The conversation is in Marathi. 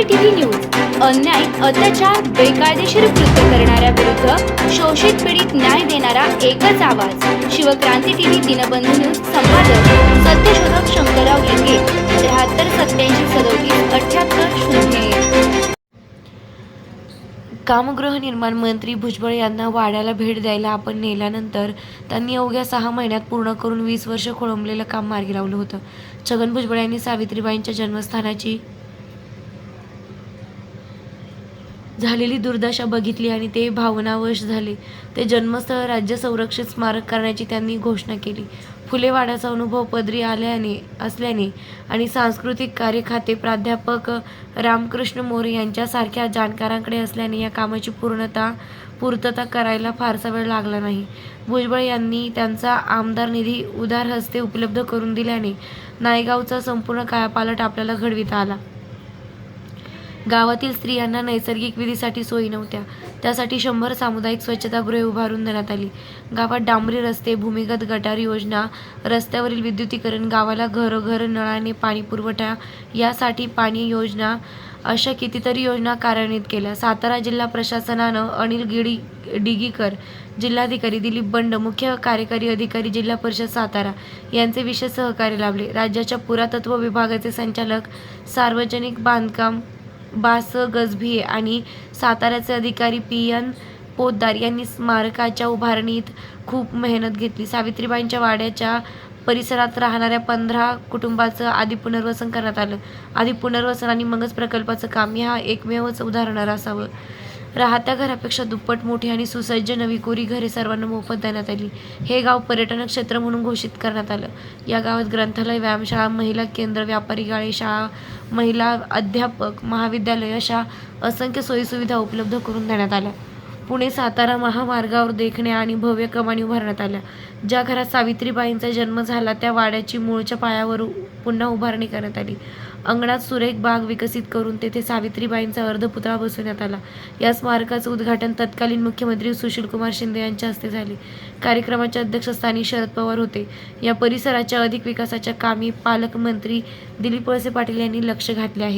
सीसीटीव्ही न्यूज अन्याय अत्याचार बेकायदेशीर कृत्य करणाऱ्या विरुद्ध शोषित पीडित न्याय देणारा एकच आवाज. शिवक्रांती टीव्ही दिनबंधू न्यूज संपादक सत्यशोधक शंकरराव लिंगे त्र्याहत्तर सत्याऐंशी सदोतीस अठ्याहत्तर शून्य कामगृह निर्माण मंत्री भुजबळ यांना वाड्याला भेट द्यायला आपण नेल्यानंतर त्यांनी अवघ्या सहा महिन्यात पूर्ण करून वीस वर्ष खोळंबलेलं काम मार्गी लावलं होतं. छगन भुजबळ यांनी सावित्रीबाईंच्या जन्मस्थानाची झालेली दुर्दशा बघितली आणि ते भावनावश झाले. ते जन्मस्थळ राज्य संरक्षित स्मारक करण्याची त्यांनी घोषणा केली. फुलेवाड्याचा अनुभव पदरी आल्याने असल्याने आणि सांस्कृतिक कार्य खाते प्राध्यापक रामकृष्ण मोरे यांच्यासारख्या जाणकारांकडे असल्याने या कामाची पूर्णता पूर्तता करायला फारसा वेळ लागला नाही. भुजबळ यांनी त्यांचा आमदार निधी उदार हस्ते उपलब्ध करून दिल्याने नायगावचा संपूर्ण कायापालट आपल्याला घडविता आला. गावातील स्त्रियांना नैसर्गिक विधीसाठी सोयी नव्हत्या. त्यासाठी शंभर सामुदायिक स्वच्छतागृहे उभारून देण्यात आली. गावात डांबरी रस्ते भूमिगत गटार योजना रस्त्यावरील विद्युतीकरण गावाला घरोघर नळाने पाणी पुरवठा यासाठी पाणी योजना अशा कितीतरी योजना कार्यान्वित केल्या. सातारा जिल्हा प्रशासनानं अनिल गिडी डिगीकर जिल्हाधिकारी दिलीप बंड मुख्य कार्यकारी अधिकारी जिल्हा परिषद सातारा यांचे विशेष सहकार्य लाभले. राज्याच्या पुरातत्व विभागाचे संचालक सार्वजनिक बांधकाम बास गजभिये आणि साताऱ्याचे अधिकारी पी. एन. पोद्दार यांनी स्मारकाच्या उभारणीत खूप मेहनत घेतली. सावित्रीबाईंच्या वाड्याच्या परिसरात राहणाऱ्या पंधरा कुटुंबाचं आधी पुनर्वसन करण्यात आलं. आधी पुनर्वसन आणि मगच प्रकल्पाचं काम ह्या एकमेवच उदाहरण असावं. राहत्या घरापेक्षा दुप्पट मोठी आणि सुसज्ज नवी कोरी घरे सर्वांना मोफत देण्यात आली. हे गाव पर्यटन क्षेत्र म्हणून घोषित करण्यात आलं. या गावात ग्रंथालय व्यायामशाळा महिला केंद्र व्यापारी गाळे शाळा महिला अध्यापक महाविद्यालय अशा असंख्य सोयीसुविधा उपलब्ध करून देण्यात आल्या. पुणे सातारा महामार्गावर देखण्या आणि भव्य कमानी उभारण्यात आल्या. ज्या घरात सावित्रीबाईंचा जन्म झाला त्या वाड्याची मूळच्या पायावर पुन्हा उभारणी करण्यात आली. अंगणात सुरेख बाग विकसित करून तेथे सावित्रीबाईंचा अर्धपुतळा बसवण्यात आला. या स्मारकाचं उद्घाटन तत्कालीन मुख्यमंत्री सुशीलकुमार शिंदे यांच्या हस्ते झाले. कार्यक्रमाच्या अध्यक्षस्थानी शरद पवार होते. या परिसराच्या अधिक विकासाच्या कामी पालकमंत्री दिलीप वळसे पाटील यांनी लक्ष घातले आहे.